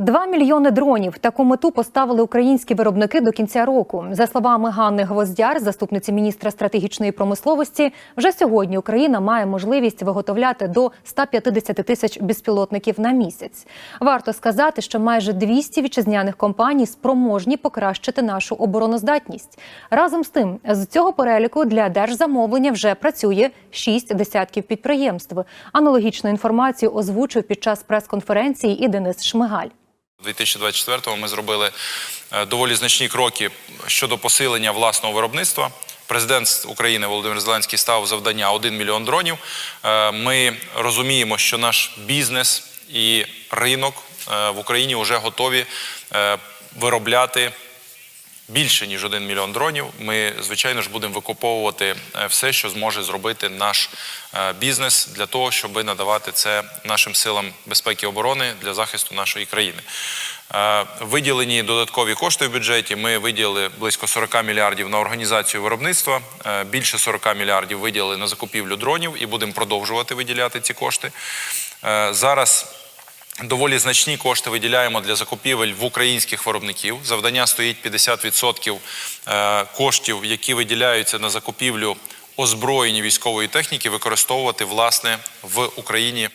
Два мільйони дронів. Таку мету поставили українські виробники до кінця року. За словами Ганни Гвоздяр, заступниці міністра стратегічної промисловості, вже сьогодні Україна має можливість виготовляти до 150 тисяч безпілотників на місяць. Варто сказати, що майже 200 вітчизняних компаній спроможні покращити нашу обороноздатність. Разом з тим, з цього переліку для держзамовлення вже працює шість десятків підприємств. Аналогічну інформацію озвучив під час прес-конференції і Денис Шмигаль. У 2024-му ми зробили е, доволі значні кроки щодо посилення власного виробництва. Президент України Володимир Зеленський став завдання 1 мільйон дронів. Е, Ми розуміємо, що наш бізнес і ринок е, в Україні вже готові виробляти більше ніж 1 мільйон дронів. Ми, звичайно ж, будемо викуповувати е, все, що зможе зробити наш е, бізнес для того, щоб надавати це нашим силам безпеки і оборони для захисту нашої країни. Е, Виділені додаткові кошти в бюджеті. Ми виділили близько 40 мільярдів на організацію виробництва. Більше 40 мільярдів виділили на закупівлю дронів і будемо продовжувати виділяти ці кошти. Зараз Доволі значні кошти виділяємо для закупівель в українських виробників. Завдання стоїть 50% е, коштів, які виділяються на закупівлю озброєння військової техніки, використовувати власне в Україні.